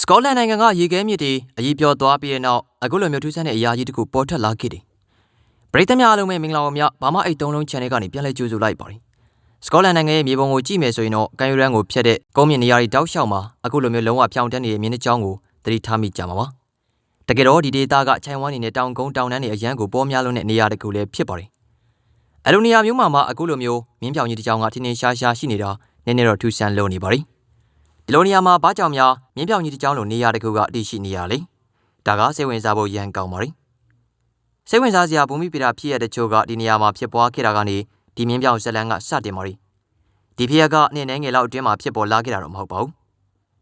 စကောလန်နိုင်ငံကရေခဲမြစ်တွေအကြီးပြောသွားပြီးတဲ့နောက်အခုလိုမျိုးထူးဆန်းတဲ့အရာကြီးတစ်ခုပေါ်ထွက်လာခဲ့တယ်။ပရိသတ်များအားလုံးပဲမင်္ဂလာပါများ။ဘာမှအိတ်သုံးလုံး channel ကနေပြန်လည်ကြိုဆိုလိုက်ပါတယ်။စကောလန်နိုင်ငံရဲ့မြေပုံကိုကြည့်မယ်ဆိုရင်တော့ကန်ယူရန်ကိုဖျက်တဲ့ကုန်းမြင့်နေရာတွေတောက်လျှောက်မှာအခုလိုမျိုးလုံးဝဖြောင်းတန်းနေတဲ့မြင်းနှချောင်းကိုသတိထားမိကြမှာပါ။တကယ်တော့ဒီဒေသကချိုင်ဝမ်နေနဲ့တောင်ကုန်းတောင်တန်းတွေအရန်ကိုပေါ်များလုံးတဲ့နေရာတစ်ခုလည်းဖြစ်ပါတယ်။အဲလိုနေရာမျိုးမှာမှအခုလိုမျိုးမြင်းဖြောင်ကြီးတစ်ချောင်းကထင်းထင်းရှားရှားရှိနေတာနည်းနည်းတော့ထူးဆန်းလို့နေပါ ರಿ ။ ဒီလိုနေရာမှာဘာကြောင့်များမြင်းပြောင်ကြီးတစ်ကြောင်းလိုနေရာတစ်ခုကအတရှိနေရလဲဒါကစိတ်ဝင်စားဖို့ရန်ကောင်းပါလိစိတ်ဝင်စားစရာဘူမိပိတာဖြစ်ရတဲ့ချို့ကဒီနေရာမှာဖြစ်ပွားခဲ့တာကနေဒီမြင်းပြောင်ဇလန်ကစတင်ပါလိဒီဖြစ်ရကအနှင်းနှဲငယ်လောက်အတွင်းမှာဖြစ်ပေါ်လာခဲ့တာတော့မဟုတ်ပါဘူး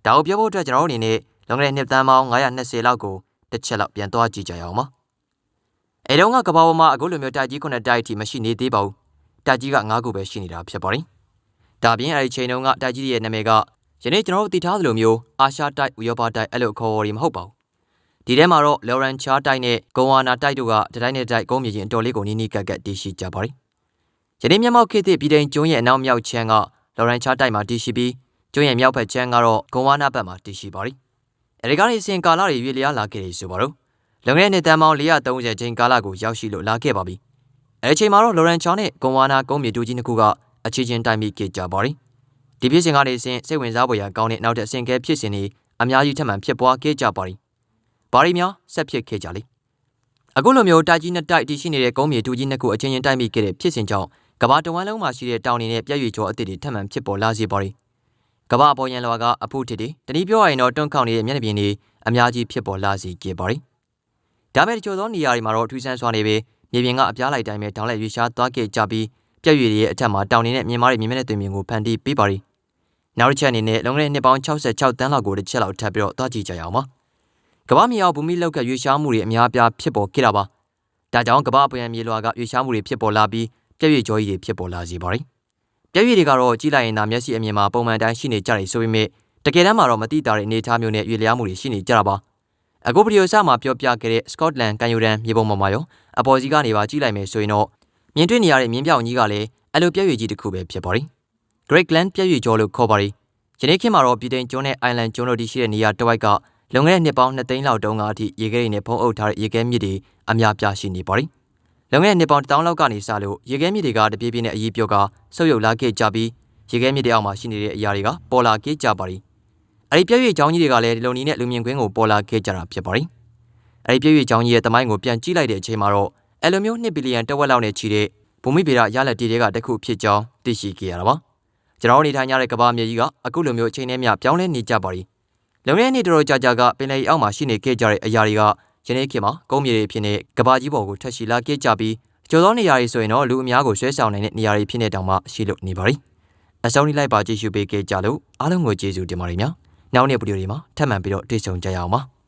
ဒါကိုပြောဖို့အတွက်ကျွန်တော်အနေနဲ့လွန်ခဲ့တဲ့နှစ်သန်းပေါင်း920လောက်ကိုတစ်ချက်လောက်ပြန်သွားကြည့်ကြရအောင်ပါအဲတုန်းကကဘာပေါ်မှာအခုလိုမျိုးတိုက်ကြီးခုနှစ်တိုက်ထိမရှိနေသေးပါဘူးတိုက်ကြီးက၅ခုပဲရှိနေတာဖြစ်ပါတယ်ဒါပြင်အဲဒီချိန်တုန်းကတိုက်ကြီးရဲ့နာမည်က ယနေ့ကျွန်တော်တို့တည်ထားသလိုမျိုးအာရှတိုက်ဥရောပတိုက်အဲ့လိုခေါ်ဝေါ်တွေမဟုတ်ပါဘူး။ဒီထဲမှာတော့လော်ရန်ချားတိုက်နဲ့ဂွန်ဝါနာတိုက်တို့ကတတိုင်းနဲ့တိုက်ကုန်းမြေကြီးအတော်လေးကိုနီးနီးကပ်ကပ်တည်ရှိကြပါလိမ့်။ယနေ့မျက်မှောက်ခေတ်သစ်ပြည်တိုင်ကျွန်းရဲ့အနောက်မြောက်ခြမ်းကလော်ရန်ချားတိုက်မှာတည်ရှိပြီးကျွန်းရဲ့မြောက်ဘက်ခြမ်းကတော့ဂွန်ဝါနာဘက်မှာတည်ရှိပါလိမ့်။အဲဒီကနေအစဉ်ကာလတွေရွေ့လျားလာခဲ့တယ်ဆိုပါတော့။လွန်ခဲ့တဲ့နှစ်သန်းပေါင်း430ချိန်ကာလကိုရောက်ရှိလို့လာခဲ့ပါပြီ။အဲဒီချိန်မှာတော့လော်ရန်ချားနဲ့ဂွန်ဝါနာကုန်းမြေတူကြီးနှစ်ခုကအခြေချင်းတိုက်မိခဲ့ကြပါလိမ့်။ ဒီဖြစ်စဉ်ကနေစဉ်စိတ်ဝင်စားဖွယ်ရာကောင်းတဲ့နောက်ထပ်အဆင့်ကဲဖြစ်စဉ်တွေအများကြီးထပ်မံဖြစ်ပွားခဲ့ကြပါသည်။ဘာရီများဆက်ဖြစ်ခဲ့ကြလေ။အခုလိုမျိုးတိုက်ကြီးနှစ်တိုက်တည်ရှိနေတဲ့ကုန်းမြေတူကြီးနှစ်ခုအချင်းချင်းတိုက်မိခဲ့တဲ့ဖြစ်စဉ်ကြောင့်ကဘာတဝမ်းလုံးမှာရှိတဲ့တောင်တွေနဲ့ပြည့်ရွေကျော်အသစ်တွေထပ်မံဖြစ်ပေါ်လာစေပါသည်။ကဘာအပေါ်ရန်လွာကအဖုထစ်တွေတနည်းပြောရရင်တော့တွန့်ခေါင်နေတဲ့မျက်နှာပြင်တွေအများကြီးဖြစ်ပေါ်လာစေခဲ့ပါသည်။ဒါမဲ့တချို့သောနေရာတွေမှာတော့ထူးဆန်းစွာနေပဲမြေပြင်ကအပြားလိုက်တိုင်းပဲတောင်လက်ရွေရှားသွားခဲ့ကြပြီးပြည့်ရွေရဲ့အထက်မှာတောင်တွေနဲ့မြင်မားတဲ့မြင်မဲ့တဲ့တွင်ပြင်ကိုဖန်တီးပေးပါသည်။ နောက်တစ်ချက်အနေနဲ့လွန်ခဲ့တဲ့နှစ်ပေါင်း66တန်းလောက်ကိုတစ်ချက်လောက်ထပ်ပြီးတော့သွားကြည့်ကြရအောင်ပါ။ကမ္ဘာမြေအောင်ဘူမိလောက်ကရွေးရှားမှုတွေအများအပြားဖြစ်ပေါ်ခဲ့တာပါ။ဒါကြောင့်ကမ္ဘာအပွင့်မြေလွှာကရွေးရှားမှုတွေဖြစ်ပေါ်လာပြီးပြည့်ရွေကြောကြီးတွေဖြစ်ပေါ်လာစေပါရီ။ပြည့်ရွေတွေကတော့ကြီးလိုက်ရင်သာမျက်စိအမြင်မှာပုံမှန်တိုင်းရှိနေကြတယ်ဆိုပေမဲ့တကယ်တမ်းမှာတော့မတိတာတဲ့အနေအထားမျိုးနဲ့ရွေလျားမှုတွေရှိနေကြတာပါ။အခုဗီဒီယိုဆာမှာပြောပြခဲ့တဲ့ Scotland ကန်ယူရန်မြေပုံပေါ်မှာရောအပေါ်စီကနေပါကြီးလိုက်မယ်ဆိုရင်တော့မြင်တွေ့နေရတဲ့မြင်းပြောင်ကြီးကလည်းအဲ့လိုပြည့်ရွေကြီးတစ်ခုပဲဖြစ်ပါရီ။ Great Glen ပြည့်ရွေကြောလို့ခေါ်ပါရီ။ယနေ့ခေတ်မှာတော့ပြည်တိန်ကျွန်းနဲ့အိုင်လန်ကျွန်းတို့တည်ရှိတဲ့နေရာတစ်ဝိုက်ကလွန်ခဲ့တဲ့နှစ်ပေါင်း2သိန်းလောက်တုန်းကအထိရေခဲတွေနဲ့ဖုံးအုပ်ထားတဲ့ရေခဲမြစ်တွေအများပြားရှိနေပါသည်။လွန်ခဲ့တဲ့နှစ်ပေါင်း1000လောက်ကနေစလို့ရေခဲမြစ်တွေကတပြေးပြေးနဲ့အရေးပြောကဆုပ်ယုပ်လာခဲ့ကြပြီးရေခဲမြစ်တွေအောက်မှာရှိနေတဲ့အရာတွေကပေါ်လာခဲ့ကြပါသည်။အဲဒီပြည့်ရွေ့ချောင်းကြီးတွေကလည်းဒီလိုနီးနဲ့လူမြင်ကွင်းကိုပေါ်လာခဲ့ကြတာဖြစ်ပါသည်။အဲဒီပြည့်ရွေ့ချောင်းကြီးရဲ့တမိုင်းကိုပြန်ကြည့်လိုက်တဲ့အချိန်မှာတော့အဲလိုမျိုး2ဘီလီယံတဝက်လောက်နဲ့ချီတဲ့ဘူမိဗေဒရလက်တီတွေကတခုဖြစ်ကြောင်းသိရှိခဲ့ရတာပါ။ ကျွန်တော်နေထိုင်ကြတဲ့ကဘာမြေကြီးကအခုလိုမျိုးအချိန်နဲ့မျှပြောင်းလဲနေကြပါပြီ။လုံတဲ့နေ့တော်ကြာကြာကပင်လယ်အောက်မှာရှိနေခဲ့ကြတဲ့အရာတွေကယနေ့ခေတ်မှာကုန်းမြေတွေဖြစ်နေကဘာကြီးပေါ်ကိုထက်ရှိလာခဲ့ကြပြီးကျော်သောနေရာတွေဆိုရင်တော့လူအများကိုဆွဲဆောင်နိုင်တဲ့နေရာတွေဖြစ်နေတောင်မှရှိလို့နေပါပြီ။အဆုံးထိလိုက်ပါကြည့်ရှုပေးခဲ့ကြလို့အားလုံးကိုကျေးဇူးတင်ပါတယ်များ။နောက်နေ့ဗီဒီယိုတွေမှာထပ်မံပြီးတော့တွေ့ဆုံကြရအောင်ပါ။